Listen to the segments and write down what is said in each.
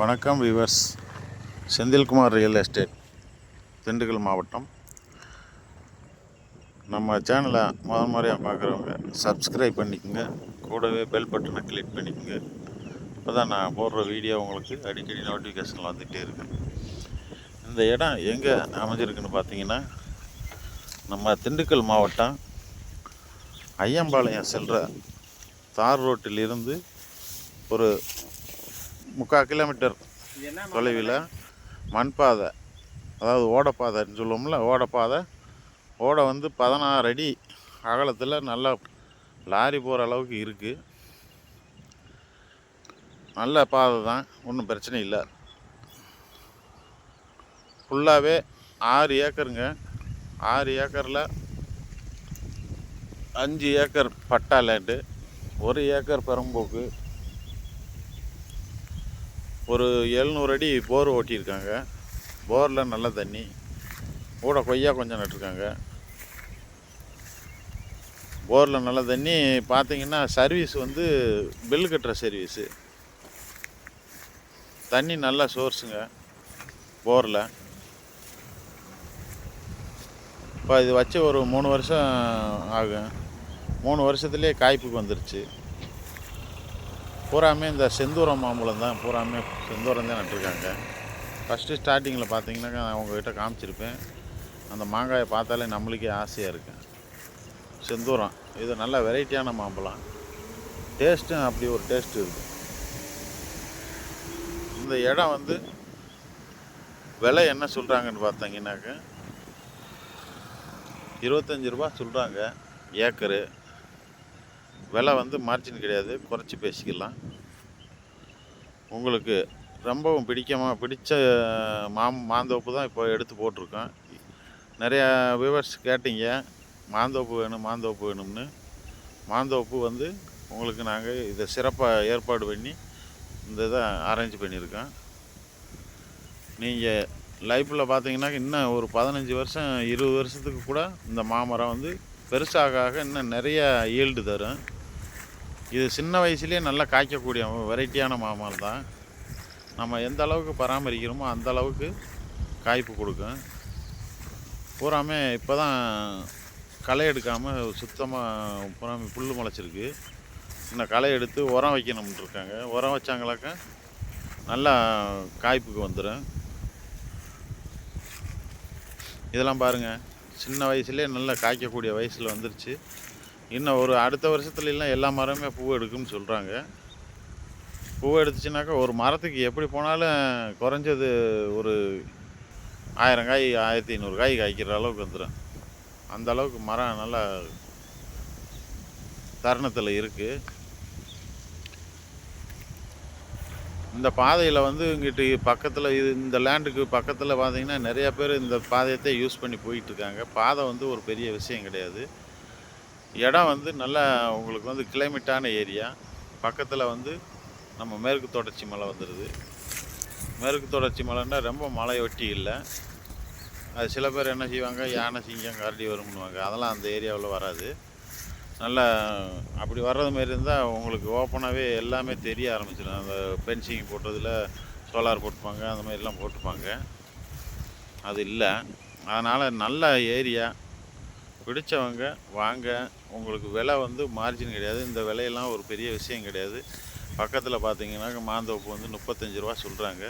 வணக்கம் viewers Senthilkumar real estate Dindigul மாவட்டம். நம்ம சேனலை முதல் முறையாக பார்க்குறவங்க சப்ஸ்கிரைப் பண்ணிக்கோங்க. கூடவே பெல் பட்டனை கிளிக் பண்ணிக்கோங்க. இப்போ தான் நான் போடுற வீடியோ உங்களுக்கு அடிக்கடி நோட்டிஃபிகேஷன் வந்துகிட்டே இருக்கு இந்த இடம் எங்கே அமைஞ்சிருக்குன்னு பார்த்தீங்கன்னா நம்ம திண்டுக்கல் மாவட்டம் ஐயம்பாளையம் செல்கிற தார் ரோட்டிலிருந்து ஒரு முக்கால் கிலோமீட்டர் தொலைவில். மண்பாதை. அதாவது ஓடப்பாதைன்னு சொல்லுவோம்ல ஓடப்பாதை. ஓடை வந்து பதினாறு அடி அகலத்தில் நல்லா லாரி போகிற அளவுக்கு இருக்குது நல்ல பாதை தான் ஒன்றும் பிரச்சனை இல்லை. ஃபுல்லாகவே ஆறு ஏக்கருங்க. ஆறு ஏக்கரில் அஞ்சு ஏக்கர் பட்டா லேண்டு ஒரு ஏக்கர் பெரம்போக்கு ஒரு எழுநூறு அடி போர் ஓட்டியிருக்காங்க. போரில் நல்ல தண்ணி. கூட கொய்யா கொஞ்சம் நட்டிருக்காங்க. போரில் நல்ல தண்ணி. பார்த்தீங்கன்னா சர்வீஸ் வந்து பில் கட்டுற சர்வீஸு. தண்ணி நல்ல சோர்ஸுங்க போரில். இப்போ இது வச்சு ஒரு மூணு வருஷம் ஆகும். மூணு வருஷத்துலேயே காய்ப்புக்கு வந்துருச்சு. பூராமே இந்த செந்தூரம் மாம்பழம் தான் பூராமே செந்தூரம் தான் நட்டிருக்காங்க. ஃபஸ்ட்டு ஸ்டார்டிங்கில் பார்த்தீங்கன்னாக்கா நான் உங்ககிட்ட காமிச்சிருப்பேன். அந்த மாங்காயை பார்த்தாலே நம்மளுக்கே ஆசையாக இருக்கு. செந்தூரம் இது நல்ல வெரைட்டியான மாம்பழம். டேஸ்ட்டும் அப்படி ஒரு டேஸ்ட் இருக்குது இந்த இடம் வந்து விலை என்ன சொல்கிறாங்கன்னு பார்த்தீங்கன்னாக்க இருபத்தஞ்சி ரூபா சொல்கிறாங்க ஏக்கரு. விலை வந்து மார்ஜின் கிடையாது. குறைச்சி பேசிக்கலாம். உங்களுக்கு ரொம்பவும் பிடிக்கமாக பிடிச்ச மாம் மாந்தோப்பு தான் இப்போ எடுத்து போட்டிருக்கோம். நிறையா வியூவர்ஸ் கேட்டீங்க. மாந்தோப்பு வேணும் மாந்தோப்பு வேணும்னு. மாந்தோப்பு வந்து உங்களுக்கு நாங்கள் இதை சிறப்பாக ஏற்பாடு பண்ணி இந்த இதை அரேஞ்ச் பண்ணியிருக்கோம். நீங்கள் லைஃப்பில் பார்த்தீங்கன்னா இன்னும் ஒரு பதினஞ்சு வருஷம் இருபது வருஷத்துக்கு கூட இந்த மாமரம் வந்து பெருசாக ஆக இன்னும் நிறைய ஈல்டு தரும். இது சின்ன வயசுலேயே நல்லா காய்க்கக்கூடிய வெரைட்டியான மாமரம் தான். நம்ம எந்த அளவுக்கு பராமரிக்கிறோமோ அந்த அளவுக்கு காய்ப்பு கொடுக்கும். பூராமே இப்போ தான் களை எடுக்காமல் சுத்தமாக பூராமே புல் முளைச்சிருக்கு. இன்னும் களை எடுத்து உரம் வைக்கணும்னு இருக்காங்க. உரம் வச்சாங்களாக்கா நல்லா காய்ப்புக்கு வந்துடும் இதெல்லாம் பாருங்கள் சின்ன வயசுலேயே நல்லா காய்க்கக்கூடிய வயசில் வந்துருச்சு. இன்னும் ஒரு அடுத்த வருஷத்துலலாம் எல்லா மரமே பூ எடுக்கும்னு சொல்கிறாங்க பூ எடுத்துச்சுனாக்கா ஒரு மரத்துக்கு எப்படி போனாலும் குறைஞ்சது ஒரு ஆயிரம் காய் ஆயிரத்தி ஐநூறு காய் காய்க்கிற அளவுக்கு வந்துடும் அந்த அளவுக்கு மரம் நல்லா தருணத்தில் இருக்குது இந்த பாதையில் வந்து இங்கிட்டு பக்கத்தில் இது இந்த லேண்டுக்கு பக்கத்தில் பார்த்தீங்கன்னா நிறையா பேர் இந்த பாதையத்தை யூஸ் பண்ணி போயிட்டுருக்காங்க பாதை வந்து ஒரு பெரிய விஷயம் கிடையாது. இடம் வந்து நல்லா உங்களுக்கு வந்து கிளைமேட்டான ஏரியா. பக்கத்தில் வந்து நம்ம மேற்கு தொடர்ச்சி மலை வந்துடுது மேற்கு தொடர்ச்சி மலைன்னா ரொம்ப மலையொட்டி இல்லை. அது சில பேர் என்ன செய்வாங்க யானை சிங்கம் கரடி வரும்னுவாங்க. அதெல்லாம் அந்த ஏரியாவில் வராது. நல்லா அப்படி வர்றது மாரி இருந்தால் உங்களுக்கு ஓப்பனாகவே எல்லாமே தெரிய ஆரம்பிச்சிடும். அந்த பென்சிங் போட்டதில் சோலார் போட்டுப்பாங்க அந்த மாதிரிலாம் போட்டுப்பாங்க. அது இல்லை. அதனால் நல்ல ஏரியா. பிடிச்சவங்க வாங்க. உங்களுக்கு விலை வந்து மார்ஜின் கிடையாது. இந்த விலையெல்லாம் ஒரு பெரிய விஷயம் கிடையாது. பக்கத்தில் பார்த்தீங்கன்னாக்க மாந்தோப்பு வந்து முப்பத்தஞ்சு ரூபா சொல்கிறாங்க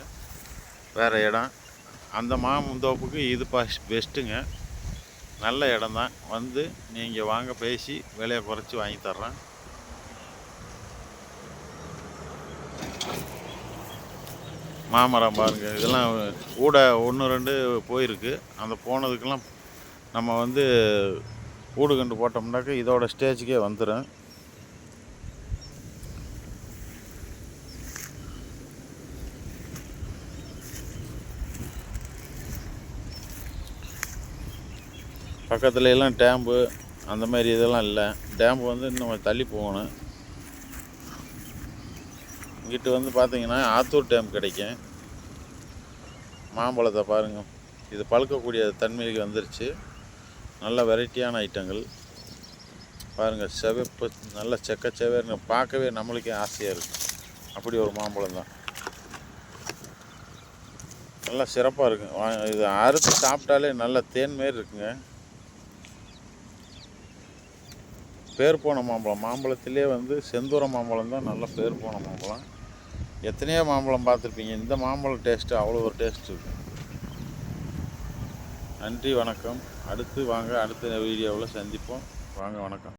வேறு இடம். அந்த மாந்தோப்புக்கு இது பாஸ் பெஸ்ட்டுங்க நல்ல இடம் தான் வந்து நீங்கள் வாங்க பேசி விலையை குறைச்சி வாங்கி தர்றேன். மாமரம் பாருங்கள் இதெல்லாம் கூட ஒன்று ரெண்டு போயிருக்கு. அந்த போனதுக்கெல்லாம் நம்ம வந்து ஊடு கண்டு போட்டோம்னாக்க இதோட ஸ்டேஜுக்கே வந்துடும் பக்கத்துல எல்லாம் டேம்பு அந்த மாதிரி இதெல்லாம் இல்லை. டேம்பு வந்து இன்னும் கொஞ்சம் தள்ளி போகணும். இங்கிட்டு வந்து பார்த்தீங்கன்னா ஆத்தூர் டேம் கிடைக்கும். மாம்பழத்தை பாருங்கள் இது பழுக்கக்கூடிய தன்மைக்கு வந்துருச்சு. நல்ல வெரைட்டியான ஐட்டங்கள். பாருங்கள் செவப்பு நல்ல செக்க செவேர்னு பார்க்கவே நம்மளுக்கே ஆசையாக இருக்கும் அப்படி ஒரு மாம்பழம் தான். நல்லா சிறப்பாக இருக்குங்க இது அறுத்து சாப்பிட்டாலே நல்ல தேன் மாரி இருக்குங்க. பேர் போன மாம்பழம். மாம்பழத்திலே வந்து செந்தூர மாம்பழம் தான் நல்ல பேர் போன மாம்பழம். எத்தனையோ மாம்பழம் பார்த்துருப்பீங்க. இந்த மாம்பழம் டேஸ்ட்டு அவ்வளோ ஒரு டேஸ்ட் இருக்கு. நன்றி வணக்கம். அடுத்து வாங்க அடுத்த வீடியோவில் சந்திப்போம். வாங்க வணக்கம்.